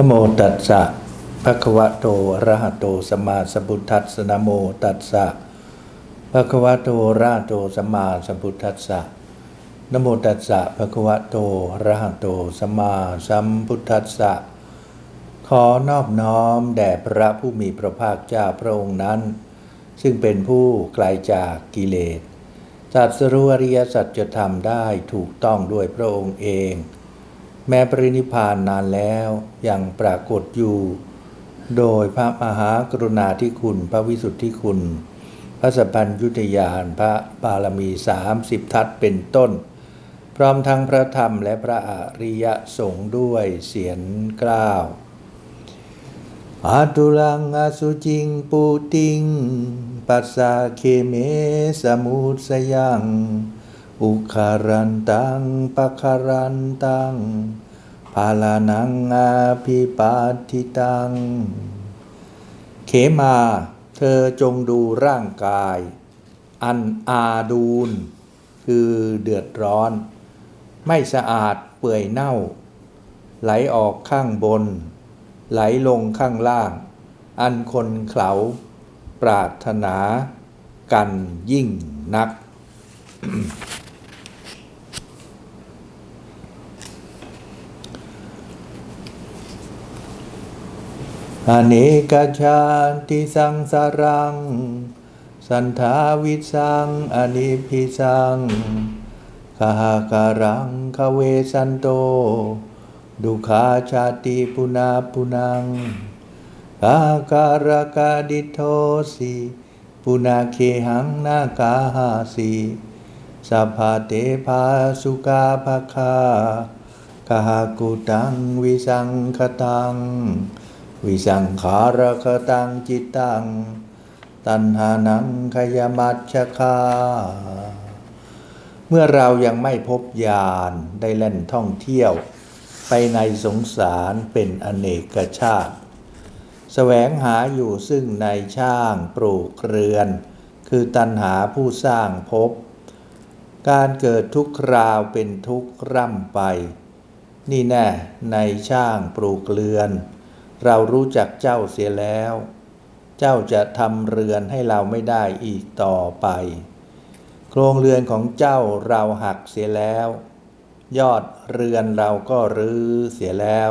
นะโมตัสสะภะคะวะโตอะระหะโตสัมมาสัมพุทธัสสะนะโมตัสสะภะคะวะโตอะระหะโตสัมมาสัมพุทธัสสะนะโมตัสสะภะคะวะโตอะระหะโตสัมมาสัมพุทธัสสะขอนอบน้อมแด่พระผู้มีพระภาคเจ้าพระองค์นั้น ซึ่งเป็นผู้ไกลจากกิเลสตรัสรู้อริยสัจธรรมได้ถูกต้องด้วยพระองค์เอง แม้ปรินิพานนานแล้วยังปรากฏอยู่ โดยพระมหากรุณาธิคุณ พระวิสุทธิคุณ พระสัพพัญยุตยานพระบารมีสามสิบทัศเป็นต้น พร้อมทั้งพระธรรมและพระอริยสงฆ์ด้วยเสียงกล้าวอาตุลังอสุจิงปูติง ปัสสะเคเมสมุสยัง อุคารันตังปะคารันตังภาลานังอาภิปาทิตัง เขมา เธอจงดูร่างกาย อันอาดูนคือเดือดร้อน ไม่สะอาดเปื่อยเน่า ไหลออกข้างบน ไหลลงข้างล่าง อันคนเขาปรารถนากันยิ่งนัก อเนกชาติสังสารัง สันทาวิสังอนิพิสังคหาการังคเวสันโต ดุขาชาติปุนาปุนังอาการกาดิโทสีปุนาเคหังนากาหาสีสัพพะเตภาสุกาภคากหากุตังวิสังคตัง วิสังขารคตังจิตตัง ตัณหานังขยมัชฌคา เมื่อเรายังไม่พบญาณได้เล่นท่องเที่ยว ไปในสงสารเป็นอเนกชาติแสวงหาอยู่ซึ่งในช่างปลูกเรือน คือตัณหาผู้สร้างภพการเกิดทุกคราวเป็นทุกข์ร่ำไป นี่แน่ในช่างปลูกเรือน เรารู้จักเจ้าเสียแล้ว เจ้าจะทำเรือนให้เราไม่ได้อีกต่อไป โครงเรือนของเจ้าเราหักเสียแล้ว ยอดเรือนเราก็รื้อเสียแล้ว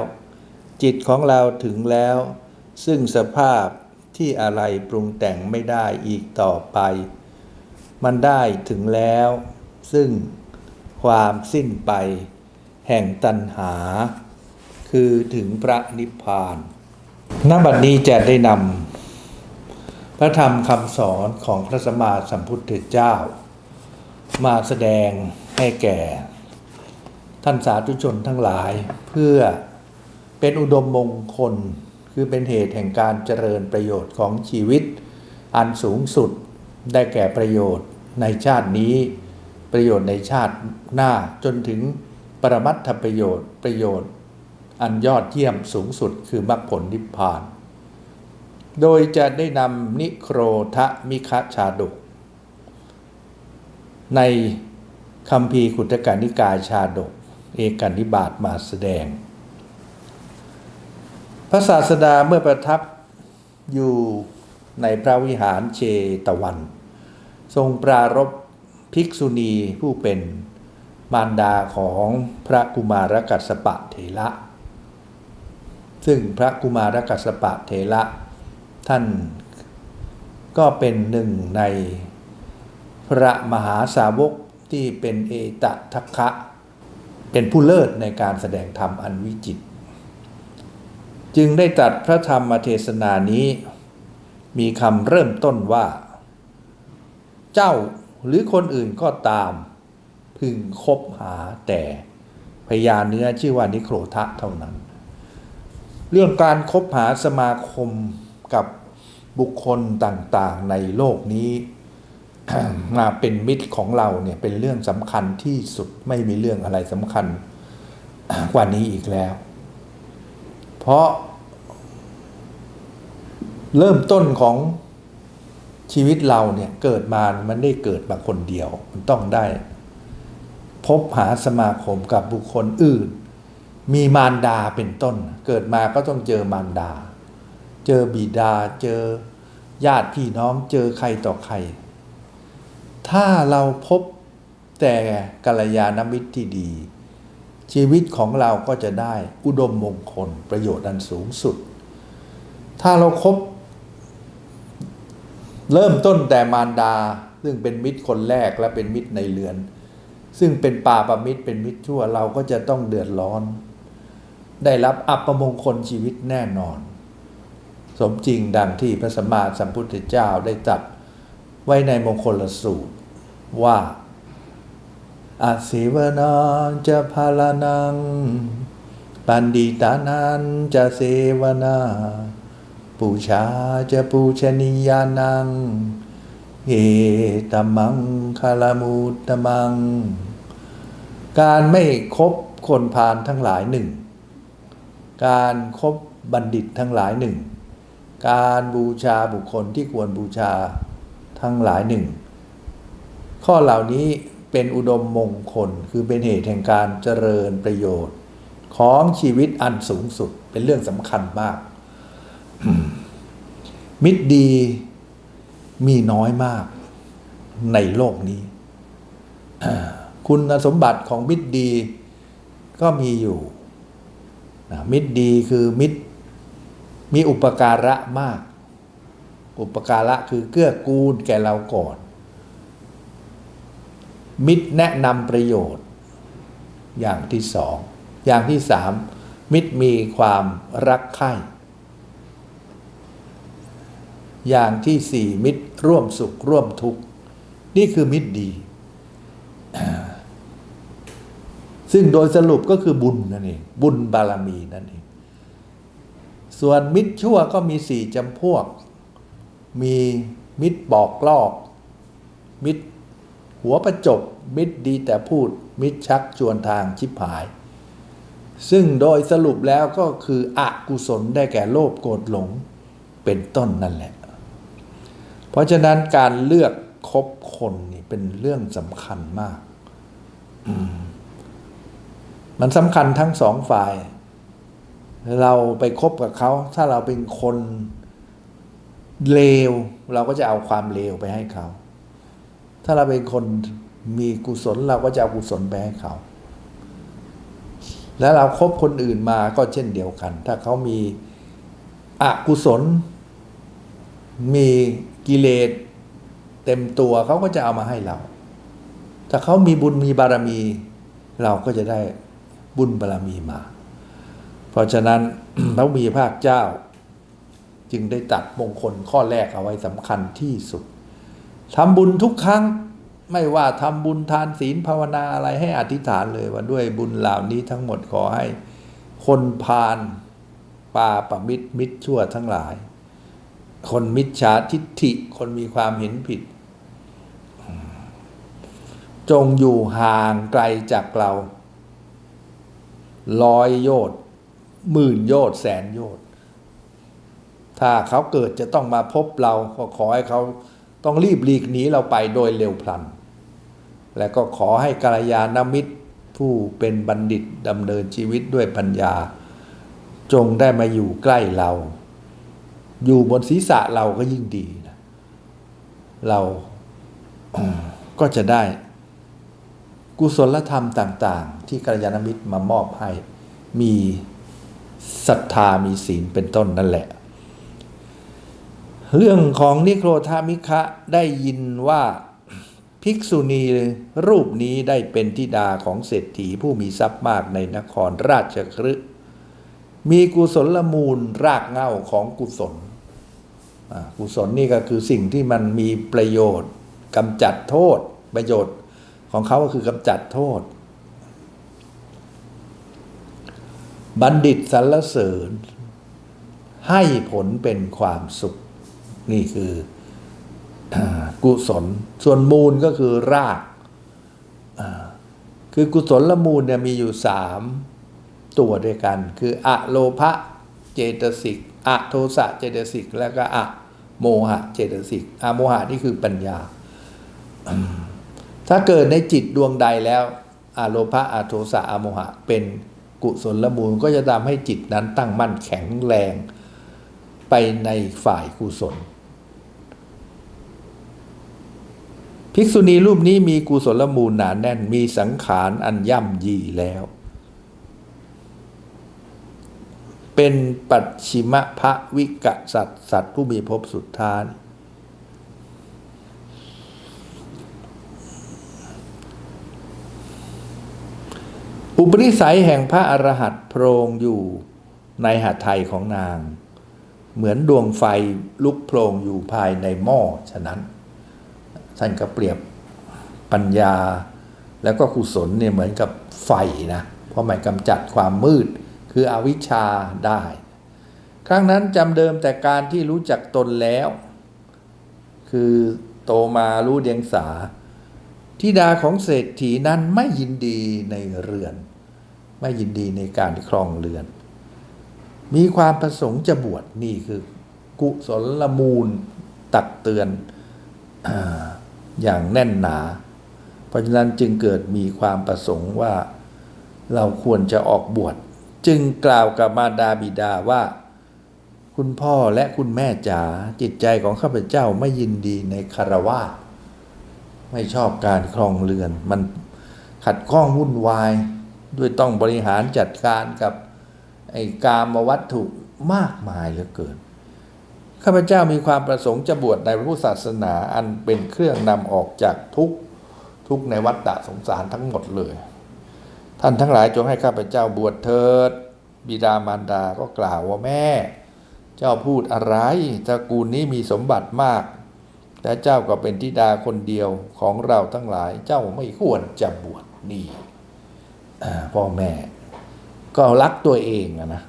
จิตของเราถึงแล้ว ซึ่งสภาพที่อะไรปรุงแต่งไม่ได้อีกต่อไป มันได้ถึงแล้ว ซึ่งความสิ้นไป แห่งตัณหา คือถึงพระนิพพาน ณบัดนี้จะได้นำพระธรรมคำสอนของพระสัมมาสัมพุทธเจ้า มาแสดงให้แก่ ท่านสาธุชนทั้งหลายเพื่อเป็นอุดมมงคลคือเป็นเหตุแห่งการเจริญประโยชน์ของชีวิต อันสูงสุดได้แก่ประโยชน์ในชาตินี้ ประโยชน์ในชาติหน้าจนถึงปรมัตถประโยชน์ประโยชน์ อันยอดเยี่ยมสูงสุดคือมรรคผลนิพพาน โดยจะได้นำนิโครทะมิคะชาดก ในคำพีขุตกานิกายชาดก เอกานิบาตมาแสดง พระศาสดาเมื่อประทับอยู่ในพระวิหารเชตวัน ทรงปรารบภิกษุณีผู้เป็นมารดาของพระกุมารกัสปะเถระ ซึ่งพระกุมารกัสปะเถระท่านก็เป็นหนึ่งในพระมหาสาวกที่เป็นเอตทัคคะ เป็นผู้เลิศในการแสดงธรรมอันวิจิตรจึงได้ตรัสพระธรรมเทศนานี้ มีคำเริ่มต้นว่า เจ้าหรือคนอื่นก็ตาม พึงคบหาแต่พยาเนื้อชื่อว่านิโครทะเท่านั้น เรื่องการคบหาสมาคมกับบุคคลต่างๆในโลกนี้ มาเป็นมิตรของเราเนี่ยเป็นเรื่องสำคัญที่สุดไม่มีเรื่องอะไรสำคัญกว่านี้อีกแล้ว เพราะเริ่มต้นของชีวิตเราเนี่ยเกิดมามันได้เกิดมาคนเดียว มันต้องได้ พบหาสมาคมกับบุคคลอื่น มีมารดาเป็นต้น เกิดมาก็ต้องเจอมารดา เจอบิดาเจอญาติพี่น้องเจอใครต่อใคร ถ้าเราพบแต่กัลยาณมิตรที่ดี ชีวิตของเราก็จะได้อุดมมงคลประโยชน์อันสูงสุด ถ้าเราครบเริ่มต้นแต่มารดา ซึ่งเป็นมิตรคนแรกและเป็นมิตรในเรือน ซึ่งเป็นป่าประมิตรเป็นมิตรชั่วเราก็จะต้องเดือดร้อน ได้รับอัปมงคลชีวิตแน่นอน สมจริงดังที่พระสัมมาสัมพุทธเจ้าได้ตรัสไว้ในมงคลสูตรว่าอาศิวนาจะพาลานัง ปันดิตานันจะเสวนาปูชาจะปูชนียานัง เอตมังคาลามุตตมัง การไม่คบคนพาลทั้งหลายหนึ่ง การครบบัณฑิตทั้งหลายหนึ่ง การบูชาบุคคลที่ควรบูชาทั้งหลายหนึ่ง ข้อเหล่านี้เป็นอุดมมงคลคือเป็นเหตุแห่งการเจริญประโยชน์ ของชีวิตอันสูงสุดเป็นเรื่องสำคัญมาก มิตรดีมีน้อยมากในโลกนี้ คุณสมบัติของมิตรดีก็มีอยู่ นะมิตรดีคือมิตรมีอุปการะมาก อุปการะคือเกื้อกูลแก่เราก่อน มิตรแนะนำประโยชน์ อย่างที่สอง อย่างที่สามมิตรมีความรักใคร่อย่างที่สี่มิตรร่วมสุขร่วมทุกข์ นี่คือมิตรดี ซึ่งโดยสรุปก็คือบุญนั่นเอง บุญบารมีนั่นเอง ส่วนมิตรชั่วก็มีสี่จำพวก มีมิตรบอกลอก มิตรหัวประจบ มิตรดีแต่พูด มิตรชักชวนทางชิบหาย ซึ่งโดยสรุปแล้วก็คืออกุศลได้แก่โลภโกรธหลงเป็นต้นนั่นแหละ เพราะฉะนั้นการเลือกคบคนนี่เป็นเรื่องสำคัญมาก มันสำคัญทั้งสองฝ่าย เราไปคบกับเขา ถ้าเราเป็นคนเลว เราก็จะเอาความเลวไปให้เขา ถ้าเราเป็นคนมีกุศลเราก็จะเอากุศลไปให้เขา แล้วเราครบคนอื่นมาก็เช่นเดียวกัน ถ้าเขามีอกุศล มีกิเลสเต็มตัวเขาก็จะเอามาให้เรา ถ้าเขามีบุญมีบารมี เราก็จะได้ บุญบารมีมา เพราะฉะนั้นพระมีภาคเจ้า จึงได้ตัดมงคลข้อแรกเอาไว้สำคัญที่สุดทำบุญทุกครั้งไม่ว่าทำบุญทานศีลภาวนาอะไรให้อธิษฐานเลยว่าด้วยบุญเหล่านี้ทั้งหมดขอให้ คนพาลปาปมิตรมิตรชั่วทั้งหลาย คนมิจฉาทิฏฐิคนมีความเห็นผิด จงอยู่ห่างไกลจากเรา ร้อยโยชน์หมื่นโยชน์แสนโยชน์ถ้าเขาเกิดจะต้องมาพบเราก็ขอให้เขาต้องรีบหลีกหนีเราไปโดยเร็วพลัน และก็ขอให้กัลยาณมิตรผู้เป็นบัณฑิตดำเนินชีวิตด้วยปัญญา จงได้มาอยู่ใกล้เรา อยู่บนศีรษะเราก็ยิ่งดีนะเราก็จะได้ กุศลธรรมต่าง ๆ ที่กัลยาณมิตรมามอบให้ มีศรัทธามีศีลเป็นต้นนั่นแหละ เรื่องของนิโครธามิคะได้ยินว่าภิกษุณีรูปนี้ได้เป็นธิดาของเศรษฐีผู้มีทรัพย์มากในนครราชคฤห์มีกุศลมูลรากเหง้าของกุศลกุศลนี่ก็คือสิ่งที่มันมีประโยชน์กำจัดโทษประโยชน์ ของเขาก็คือกำจัดโทษ บัณฑิตสรรเสริญ ให้ผลเป็นความสุข นี่คือกุศล ส่วนมูลก็คือรากคือกุศลละมูลเนี่ยมีอยู่สามตัวด้วยกัน คืออะโลภะเจตสิกอะโทสะเจตสิก แล้วก็อะโมหะเจตสิกอะโมหะนี่คือปัญญา ถ้าเกิดในจิตดวงใดแล้วอะโลภะอะโทสะอะโมหะ เป็นกุศลมูลก็จะทำให้จิตนั้นตั้งมั่นแข็งแรงไปในฝ่ายกุศล ภิกษุณีรูปนี้มีกุศลมูลหนาแน่นมีสังขารอันย่ำยีแล้ว เป็นปัจฉิมภวิกสัตว์สัตว์ผู้มีภพสุดท้าย อุปนิสัยแห่งพระอรหันต์โพรงอยู่ในหัตถ์ไทยของนาง เหมือนดวงไฟลุกโพรงอยู่ภายในหม้อฉะนั้น ท่านก็เปรียบปัญญาแล้วก็กุศลเนี่ยเหมือนกับไฟนะเพราะมันกำจัดความมืดคืออวิชชาได้ ครั้งนั้นจำเดิมแต่การที่รู้จักตนแล้ว คือโตมารู้เดียงสาธิดาของเศรษฐีนั้นไม่ยินดีในเรือน ไม่ยินดีในการครองเรือน มีความประสงค์จะบวชนี่คือกุศลมูลตักเตือนอย่างแน่นหนา เพราะฉะนั้นจึงเกิดมีความประสงค์ว่าเราควรจะออกบวชจึงกล่าวกับมารดาบิดาว่า คุณพ่อและคุณแม่จ๋าจิตใจของข้าพเจ้าไม่ยินดีในคารวะไม่ชอบการครองเรือน มันขัดข้องวุ่นวาย ด้วยต้องบริหารจัดการกับไอ้กามวัตถุมากมายเหลือเกิน ข้าพเจ้ามีความประสงค์จะบวชในพระพุทธศาสนาอันเป็นเครื่องนำออกจากทุกทุกในวัฏฏะสงสารทั้งหมดเลย ท่านทั้งหลายจงให้ข้าพเจ้าบวชเถิด บิดามารดาก็กล่าวว่าแม่ เจ้าพูดอะไรตระกูลนี้มีสมบัติมากแต่เจ้าก็เป็นธิดาคนเดียวของเราทั้งหลาย เจ้าไม่ควรจะบวชนี่ พ่อแม่ ก็รักตัวเองนะ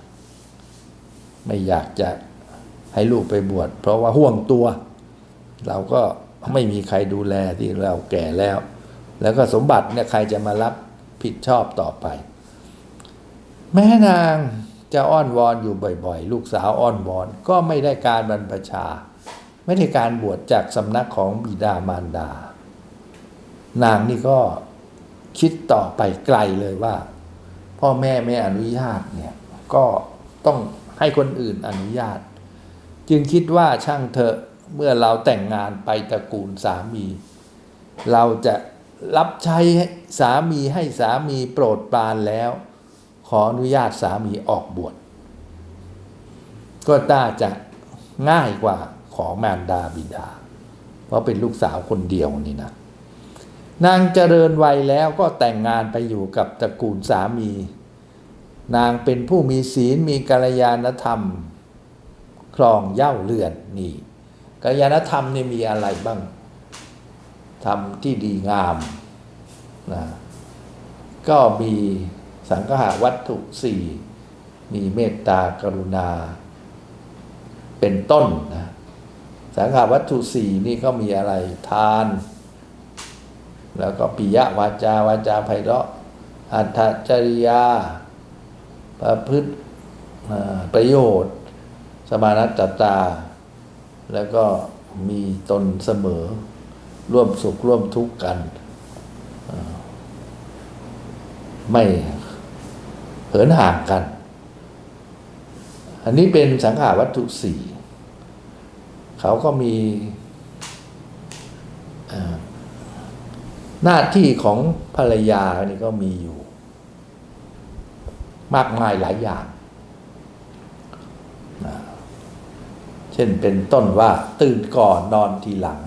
ไม่อยากจะให้ลูกไปบวชเพราะว่าห่วงตัว เราก็ไม่มีใครดูแลที่เราแก่แล้ว แล้วก็สมบัติเนี่ยใครจะมารับผิดชอบต่อไป แม่นางจะอ้อนวอนอยู่บ่อยๆ ลูกสาวอ้อนวอนก็ไม่ได้การบรรพชา ไม่ได้การบวชจากสำนักของบิดามารดา นางนี่ก็ คิดต่อไปไกลเลยว่า พ่อแม่ไม่อนุญาตเนี่ยก็ต้องให้คนอื่นอนุญาต จึงคิดว่าช่างเถอะเมื่อเราแต่งงานไปตระกูลสามี เราจะรับใช้สามีให้สามีโปรดปรานแล้ว ขออนุญาตสามีออกบวชก็น่าจะง่ายกว่าขอมารดาบิดา เพราะเป็นลูกสาวคนเดียวนี่นะ นางเจริญวัยแล้วก็แต่งงานไปอยู่กับตระกูลสามี นางเป็นผู้มีศีลมีกัลยาณธรรมครองเย่าเรือนนี่กัลยาณธรรมนี่มีอะไรบ้างทำที่ดีงามนะก็มีสังฆาวัตถุสี่มีเมตตากรุณา เป็นต้นนะสังฆาวัตถุสี่นี่ก็มีอะไรทาน แล้วก็ปิยวาจาวาจาไพเราะอัตจริยา ประพฤติประโยชน์ สมานัตตตา แล้วก็มีตนเสมอ ร่วมสุขร่วมทุกข์กัน ไม่เหินห่างกัน อันนี้เป็นสังขาวัตถุสี่ เขาก็มีอ่า หน้าที่ของภรรยานี่ก็มีอยู่ มากมายหลายอย่าง เช่นเป็นต้นว่าตื่นก่อนนอนทีหลัง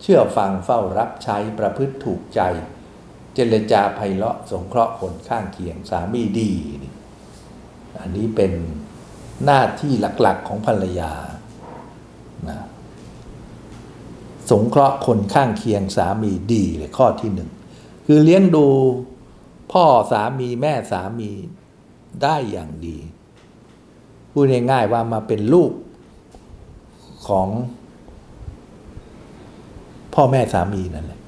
เชื่อฟังเฝ้ารับใช้ประพฤติถูกใจ เจรจาไพเราะสงเคราะห์คนข้างเคียงสามีดีนี่อันนี้เป็นหน้าที่หลักๆของภรรยานะ สงเคราะห์คนข้างเคียงสามีดีเลยข้อที่หนึ่งคือเลี้ยงดูพ่อสามีแม่สามีได้อย่างดีพูดง่ายๆว่ามาเป็นลูกของ พ่อแม่สามีนั่นแหละ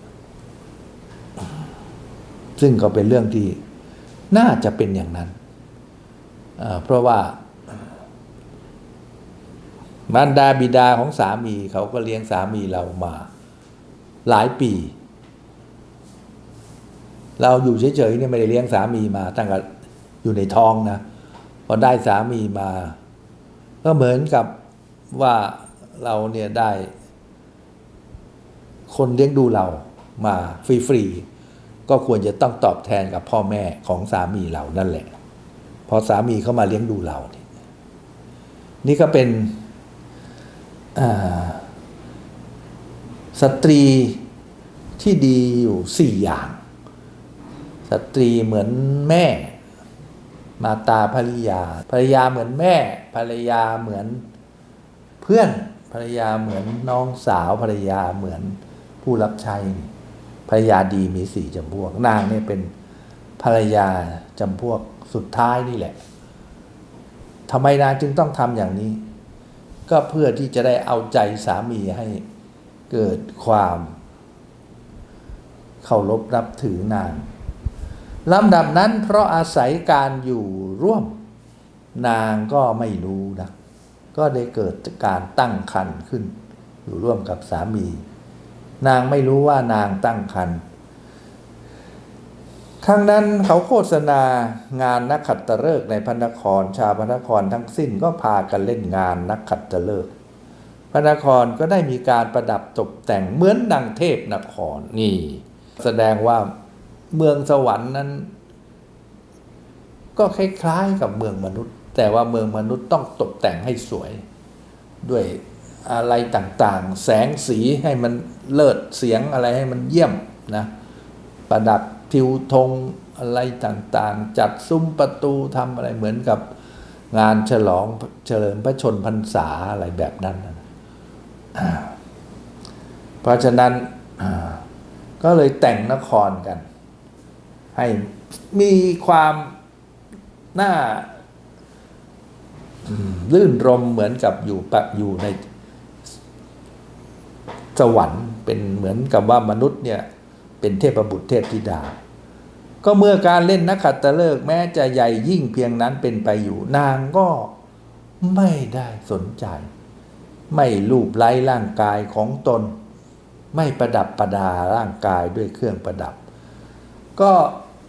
ซึ่งก็เป็นเรื่องที่น่าจะเป็นอย่างนั้นเอ่อเพราะว่า มารดาบิดาของสามีเขาก็เลี้ยงสามีเรามา หลายปี เราอยู่เฉยๆเนี่ยไม่ได้เลี้ยงสามีมาตั้งแต่อยู่ในท้องนะพอได้สามีมา ก็เหมือนกับว่าเราเนี่ยได้ คนเลี้ยงดูเรามาฟรีๆก็ควรจะต้องตอบแทนกับพ่อแม่ของสามีเรานั่นแหละ พอสามีเข้ามาเลี้ยงดูเรา นี่นี่ก็เป็น สตรีที่ดีอยู่สี่อย่าง สตรีเหมือนแม่ มาตาภริยา ภรรยาเหมือนแม่ ภรรยาเหมือนเพื่อน ภรรยาเหมือนน้องสาว ภรรยาเหมือนผู้รับใช้ ภรรยาดีมีสี่จำพวก นางเนี่ยเป็นภรรยาจำพวกสุดท้ายนี่แหละทำไมนางจึงต้องทำอย่างนี้ ก็เพื่อที่จะได้เอาใจสามีให้เกิดความเคารพนับถือนางลำดับนั้นเพราะอาศัยการอยู่ร่วมนางก็ไม่รู้นะก็ได้เกิดการตั้งคันขึ้น อยู่ร่วมกับสามี นางไม่รู้ว่านางตั้งคัน ครั้งนั้นเขาโฆษณางานนักขัตฤกษ์ในพระนครชาวพระนครทั้งสิ้นก็พากันเล่นงานนักขัตฤกษ์พระนครก็ได้มีการประดับตกแต่งเหมือนดังเทพนครนี่ แสดงว่าเมืองสวรรค์นั้น ก็คล้ายๆกับเมืองมนุษย์ แต่ว่าเมืองมนุษย์ต้องตกแต่งให้สวย ด้วยอะไรต่างๆ แสงสีให้มันเลิศเสียงอะไรให้มันเยี่ยมนะประดับ ทิวธงอะไรต่างๆ จัดซุ้มประตูทำอะไรเหมือนกับงานฉลองเฉลิมพระชนพรรษาอะไรแบบนั้น เพราะฉะนั้นก็เลยแต่งนครกัน ให้มีความน่าลื่นรมเหมือนกับอยู่ปะอยู่ในสวรรค์เป็นเหมือนกับว่ามนุษย์เนี่ย เป็นเทพบุตรเทพธิดา ก็เมื่อการเล่นนักขัตฤกษ์แม้จะใหญ่ยิ่งเพียงนั้นเป็นไปอยู่ นางก็ไม่ได้สนใจ ไม่ลูบไล้ร่างกายของตน ไม่ประดับประดาร่างกายด้วยเครื่องประดับ ก็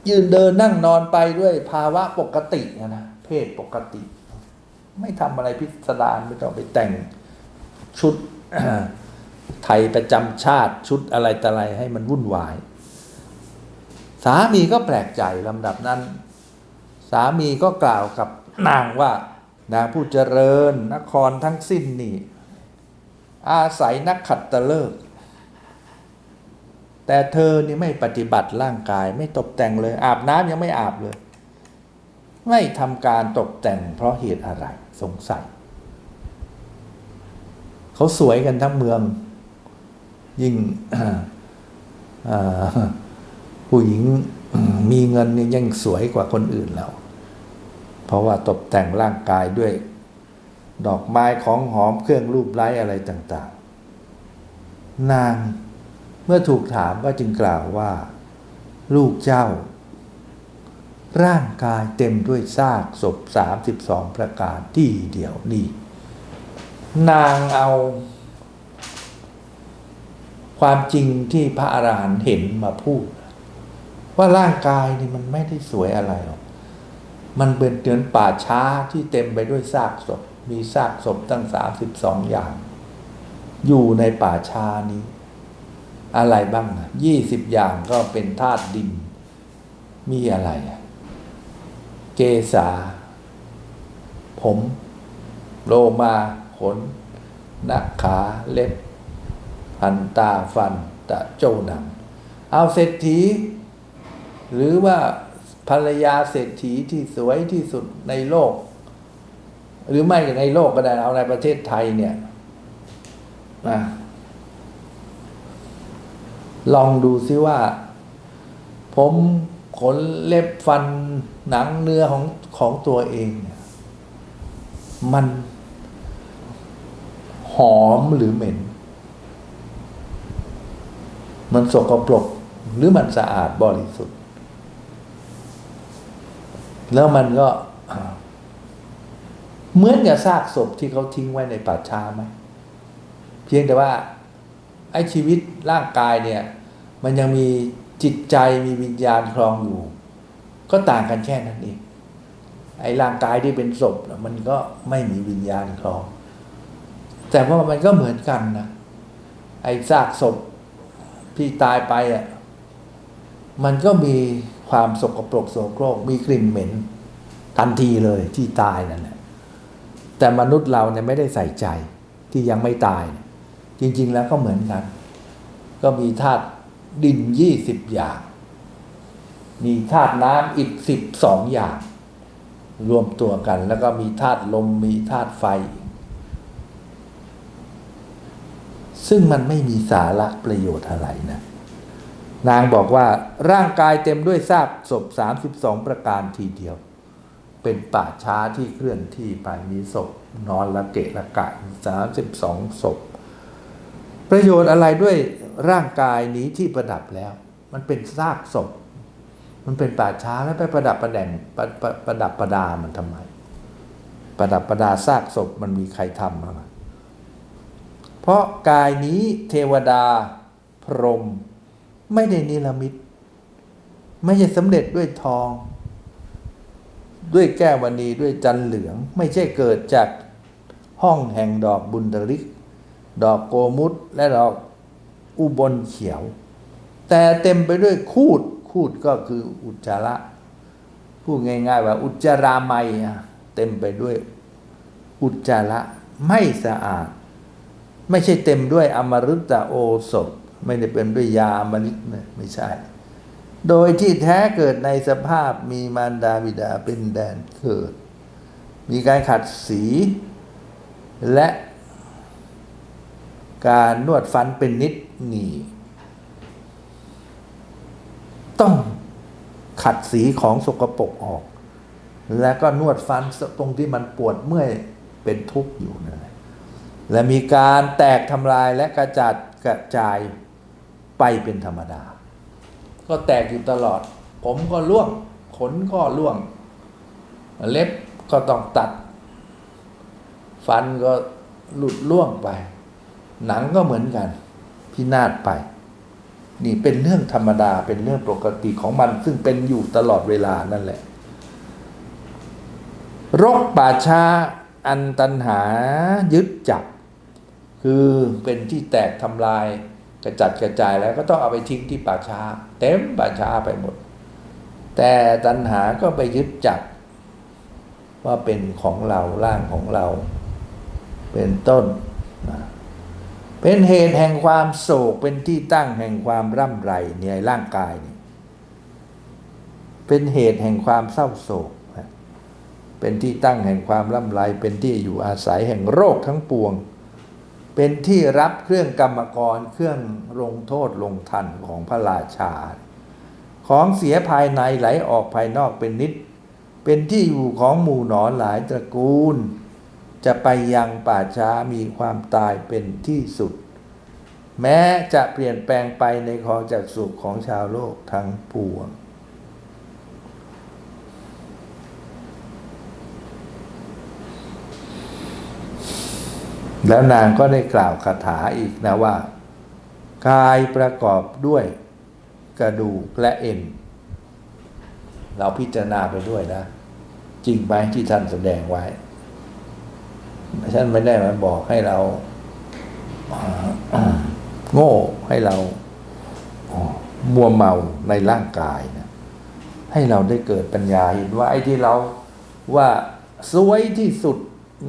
ยืนเดินนั่งนอนไปด้วยภาวะปกตินะนะเพศปกติ ไม่ทำอะไรพิสดารไม่ต้องไปแต่งชุดไทยประจำชาติชุดอะไรต่ออะไรให้มันวุ่นวาย สามีก็แปลกใจลำดับนั้น สามีก็กล่าวกับนางว่านางผู้เจริญนครทั้งสิ้นนี่อาศัยนักขัดตะเลิก แต่เธอนี่ไม่ปฏิบัติร่างกายไม่ตกแต่งเลย อาบน้ำยังไม่อาบเลย ไม่ทำการตกแต่งเพราะเหตุอะไรสงสัย เขาสวยกันทั้งเมือง ยิ่ง ผู้หญิงมีเงินนี่ยังสวยกว่าคนอื่นแล้ว เพราะว่าตกแต่งร่างกายด้วย ดอกไม้ของหอมเครื่องรูปไล้อะไรต่างๆ นางเมื่อถูกถามก็จึงกล่าวว่า ลูกเจ้า ร่างกายเต็มด้วยซากศพสามสิบสองประการที่เดียวนี่นางเอาความจริงที่พระอารหันต์เห็นมาพูด ว่าร่างกายนี่มันไม่ได้สวยอะไรหรอก มันเป็นเตือนป่าช้าที่เต็มไปด้วยซากศพ มีซากศพตั้งสามสิบสองอย่าง อยู่ในป่าช้านี้ อะไรบ้างยี่สิบอย่างก็เป็นธาตุดิน มีอะไรอะเกษา ผม โลมาขนหนักขาเล็บพันตาฟันตะโจหนัง เอาเศรษฐี หรือว่าภรรยาเศรษฐีที่สวยที่สุดในโลก หรือไม่ในโลกก็ได้เอาในประเทศไทยเนี่ยนะลองดูซิว่า ผมขนเล็บฟันหนังเนื้อของของตัวเองเนี่ยมันหอมหรือเหม็น มันสกปรกหรือมันสะอาดบริสุทธิ์ แล้วมันก็ เหมือนกับซากศพที่เขาทิ้งไว้ในป่าช้าไหมเพียงแต่ว่า ไอ้ชีวิตร่างกายเนี่ย มันยังมีจิตใจมีวิญญาณครองอยู่ ก็ต่างกันแค่นั้นเองไอ้ร่างกายที่เป็นศพมันก็ไม่มีวิญญาณครอง แต่ว่ามันก็เหมือนกันนะไอ้ซากศพที่ตายไปอะมันก็มี ความสกปรกโสโครกมีกลิ่นเหม็น ทันทีเลยที่ตายนั่นแหละแต่มนุษย์เราเนี่ยไม่ได้ใส่ใจที่ยังไม่ตายเนี่ยจริง ๆ แล้วก็เหมือนกัน ก็มีธาตุดินยี่สิบอย่าง มีธาตุน้ำอีกสิบสองอย่าง รวมตัวกัน แล้วก็มีธาตุลมมีธาตุไฟ ซึ่งมันไม่มีสาระประโยชน์อะไรนะ นางบอกว่าร่างกายเต็มด้วยซากศพ 32 ประการทีเดียว เป็นป่าช้าที่เคลื่อนที่ไปมีศพ นอนละเกะละกะ32 ศพ ประโยชน์อะไรด้วยร่างกายนี้ที่ประดับแล้ว มันเป็นซากศพ มันเป็นป่าช้าแล้วไปประดับประแดงประประประดับประดามันทำไม ประดับประดาซากศพมันมีใครทำบ้าเพราะกายนี้เทวดาพรหม ไม่ได้นิรมิต ไม่ใช่สำเร็จด้วยทอง ด้วยแก้วมณีด้วยจันเหลือง ไม่ใช่เกิดจากห้องแห่งดอกบุญดริก ดอกโกมุตและดอกอุบลเขียว แต่เต็มไปด้วยคูดคูดก็คืออุจจาระพูดง่าย ๆ ว่าอุจจาราไมยเต็มไปด้วยอุจจาระไม่สะอาด ไม่ใช่เต็มด้วยอมฤตโอสถ ไม่ได้เป็นด้วยยาอมฤตนะไม่ใช่ โดยที่แท้เกิดในสภาพมีมารดาบิดาเป็นแดนเกิด มีการขัดสีและการนวดฟันเป็นนิดหนีต้องขัดสีของสกปรกออก แล้วก็นวดฟันตรงที่มันปวดเมื่อยเป็นทุกข์อยู่นะและมีการแตกทำลายและกระจัดกระจาย ไปเป็นธรรมดา ก็แตกอยู่ตลอด ผมก็ร่วง ขนก็ร่วง เล็บก็ต้องตัด ฟันก็หลุดร่วงไป หนังก็เหมือนกัน พินาศไป นี่เป็นเรื่องธรรมดาเป็นเรื่องปกติของมัน ซึ่งเป็นอยู่ตลอดเวลานั่นแหละ รกป่าช้าอันตันหายึดจับ คือเป็นที่แตกทำลาย กระจัดกระจายแล้วก็ต้องเอาไปทิ้งที่ป่าช้า เต็มป่าช้าไปหมด แต่ตัณหาก็ไปยึดจับว่าเป็นของเราร่างของเรา เป็นต้น เป็นเหตุแห่งความโศกเป็นที่ตั้งแห่งความร่ำไรเนี่ยร่างกายเนี่ยเป็นเหตุแห่งความเศร้าโศก เป็นที่ตั้งแห่งความร่ำไร เป็นที่อยู่อาศัยแห่งโรคทั้งปวง เป็นที่รับเครื่องกรรมกรเครื่องลงโทษลงทันของพระราชา ของเสียภายในไหลออกภายนอกเป็นนิด เป็นที่อยู่ของหมู่หนอนหลายตระกูล จะไปยังป่าช้ามีความตายเป็นที่สุด แม้จะเปลี่ยนแปลงไปในของจากสุขของชาวโลกทั้งปวง แล้วนางก็ได้กล่าวคาถาอีกนะว่า กายประกอบด้วยกระดูกและเอ็น เราพิจารณาไปด้วยนะ จริงไหมที่ท่านแสดงไว้ท่านไม่ได้มาบอกให้เราโง่ให้เราอ่ามัวเมาในร่างกายนะให้เราได้เกิดปัญญาเห็นว่าไอ้ที่เราว่าสวยที่สุด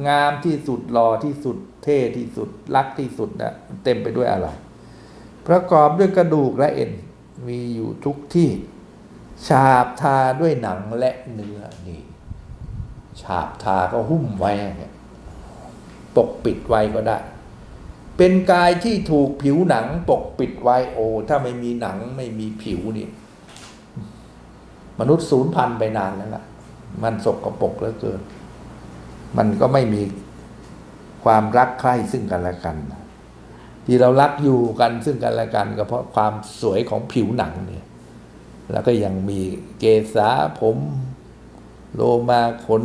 งามที่สุดหล่อที่สุด เท่ที่สุด รักที่สุดนะเต็มไปด้วยอะไร ประกอบด้วยกระดูกและเอ็นมีอยู่ทุกที่ ฉาบทาด้วยหนังและเนื้อนี่ ฉาบทาก็หุ้มไว้เนี่ยปกปิดไว้ก็ได้ เป็นกายที่ถูกผิวหนังปกปิดไว้โอ้ถ้าไม่มีหนังไม่มีผิวนี่ มนุษย์สูญพันธุ์ไปนานแล้วล่ะ มันสกรปรกเหลือเกิน มันก็ไม่มี ความรักใคร่ซึ่งกันและกัน ที่เรารักอยู่กันซึ่งกันและกัน ก็เพราะความสวยของผิวหนังเนี่ยแล้วก็ยังมีเกษาผมโลมาขน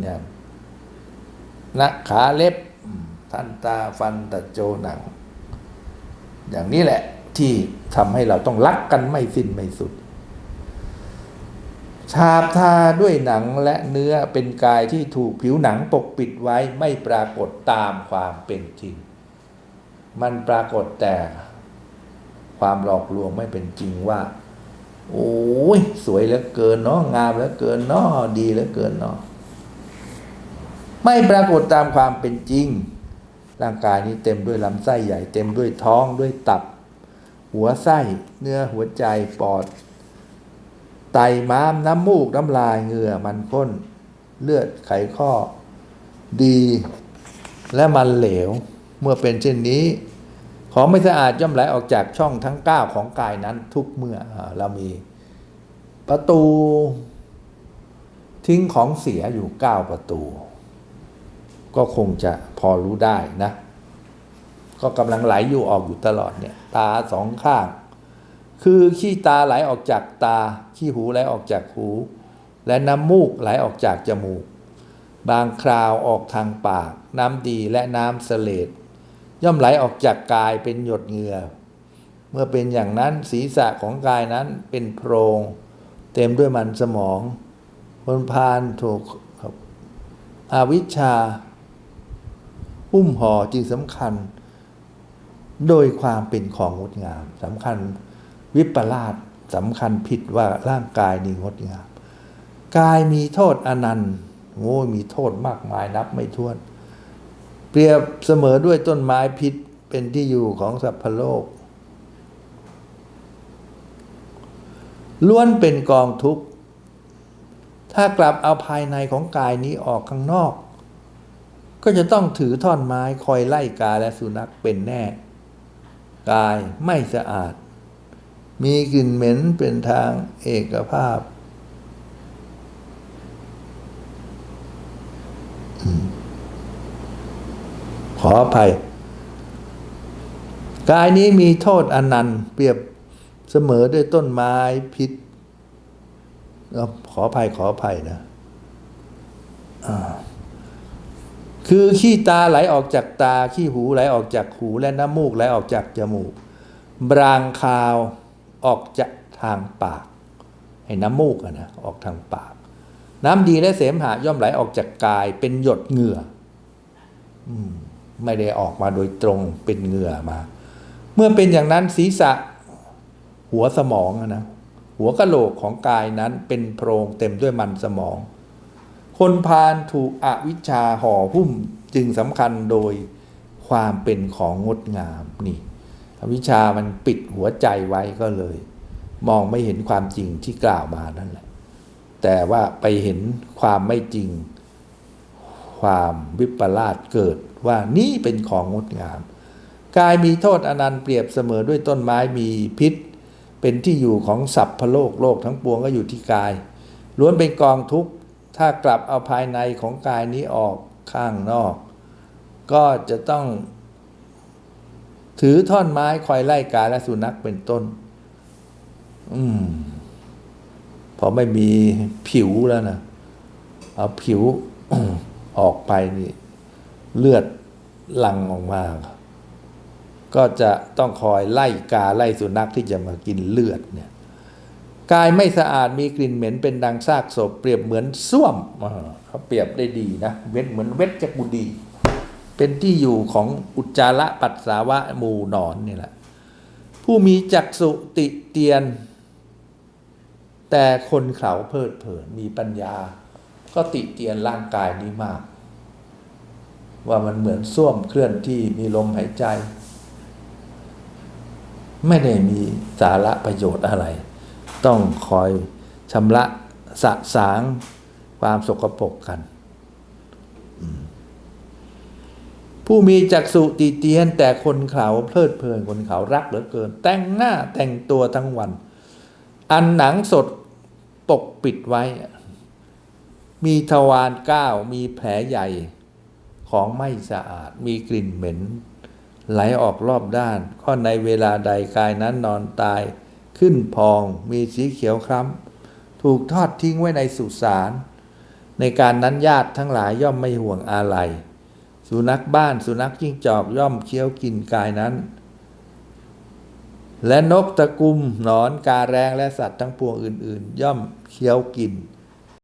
เนี่ยนักขาเล็บทันตาฟันตะโจหนัง อย่างนี้แหละที่ทำให้เราต้องรักกันไม่สิ้นไม่สุด ฉาบทาด้วยหนังและเนื้อเป็นกายที่ถูกผิวหนังปกปิดไว้ไม่ปรากฏตามความเป็นจริง มันปรากฏแต่ความหลอกลวงไม่เป็นจริงว่า โอ้ยสวยเหลือเกินเนาะงามเหลือเกินเนาะดีเหลือเกินเนาะไม่ปรากฏตามความเป็นจริง ร่างกายนี้เต็มด้วยลำไส้ใหญ่ เต็มด้วยท้องด้วยตับ หัวไส้ เนื้อหัวใจปอด ไตม้ามน้ำมูกน้ำลายเหงื่อมันข้น เลือดไขข้อ ดี และมันเหลว เมื่อเป็นเช่นนี้ ของไม่สะอาดย่อมไหลออกจากช่องทั้ง 9 ของกายนั้นทุกเมื่ออเรามีประตู ทิ้งของเสียอยู่ 9 ประตู ก็คงจะพอรู้ได้นะ ก็กำลังไหลอยู่ออกอยู่ตลอดเนี่ย ตาสองข้าง คือขี้ตาไหลออกจากตา ขี้หูไหลออกจากหู และน้ำมูกไหลออกจากจมูก บางคราวออกทางปาก น้ำดีและน้ำเสลดย่อมไหลออกจากกายเป็นหยดเหงื่อ เมื่อเป็นอย่างนั้นศีรษะของกายนั้นเป็นโพรง เต็มด้วยมันสมองคนพานถูกอาวิชชาหุ้มห่อจึงสำคัญ โดยความเป็นของงดงามสำคัญ วิปลาสสำคัญผิดว่าร่างกายนี่งดงามกายมีโทษอนันต์โง่มีโทษมากมายนับไม่ถ้วน เปรียบเสมอด้วยต้นไม้พิษเป็นที่อยู่ของสัพพโลกล้วนเป็นกองทุกข์ ถ้ากลับเอาภายในของกายนี้ออกข้างนอก ก็จะต้องถือท่อนไม้คอยไล่กาและสุนัขเป็นแน่ กายไม่สะอาด มีกลิ่นเหม็นเป็นทางเอกภาพ ขออภัย กายนี้มีโทษอนันต์เปรียบเสมอด้วยต้นไม้พิษ ขออภัยขออภัยนะคือขี้ตาไหลออกจากตา ขี้หูไหลออกจากหูและน้ำมูกไหลออกจากจมูก บรางคาว ออกจากทางปากให้น้ำมูกนะออกทางปาก น้ำดีและเสมหะย่อมไหลออกจากกายเป็นหยดเหงื่อไม่ได้ออกมาโดยตรงเป็นเหงื่อมา เมื่อเป็นอย่างนั้นศีรษะหัวสมองนะหัวกะโหลกของกายนั้นเป็นโพรงเต็มด้วยมันสมอง คนพาลถูกอวิชชาห่อหุ้มจึงสำคัญโดยความเป็นของงดงามนี่ วิชามันปิดหัวใจไว้ก็เลย มองไม่เห็นความจริงที่กล่าวมานั่นแหละ แต่ว่าไปเห็นความไม่จริง ความวิปลาสเกิดว่านี่เป็นของงดงาม กายมีโทษอนันต์เปรียบเสมอด้วยต้นไม้มีพิษ เป็นที่อยู่ของสัพพโลกโลกทั้งปวงก็อยู่ที่กาย ล้วนเป็นกองทุกข์ ถ้ากลับเอาภายในของกายนี้ออกข้างนอก ก็จะต้อง ถือท่อนไม้คอยไล่กาและสุนัขเป็นต้น อืม พอไม่มีผิวแล้วนะเอาผิวออกไปนี่ เลือดหลั่งออกมา ก็จะต้องคอยไล่กาไล่สุนัขที่จะมากินเลือดเนี่ย กายไม่สะอาดมีกลิ่นเหม็นเป็นดังซากศพเปรียบเหมือนส้วมเขาเปรียบได้ดีนะเวทเหมือนเวทจักบุดี เป็นที่อยู่ของอุจจาระปัสสาวะหมูหนอนนี่แหละ ผู้มีจักษุติเตียน แต่คนเขาเพลิดเพลินมีปัญญา ก็ติเตียนร่างกายนี้มาก ว่ามันเหมือนส้วมเคลื่อนที่มีลมหายใจ ไม่ได้มีสาระประโยชน์อะไร ต้องคอยชำระสะสางความสกปรกกัน ผู้มีจักษุติเตียนแต่คนเขาเพลิดเพลินคนเขารักเหลือเกิน แต่งหน้าแต่งตัวทั้งวัน อันหนังสดปกปิดไว้ มีทวารก้าวมีแผลใหญ่ของไม่สะอาดมีกลิ่นเหม็น ไหลออกรอบด้าน ก็ในเวลาใดกายนั้นนอนตายขึ้นพองมีสีเขียวคล้ำถูกทอดทิ้งไว้ในสุสาน ในการนั้นญาติทั้งหลายย่อมไม่ห่วงอาลัย สุนัขบ้านสุนัขจิ้งจอกย่อมเคี้ยวกินกายนั้น และนกตะกุมหนอนกาแรงและสัตว์ทั้งปวงอื่น ๆ ย่อมเคี้ยวกิน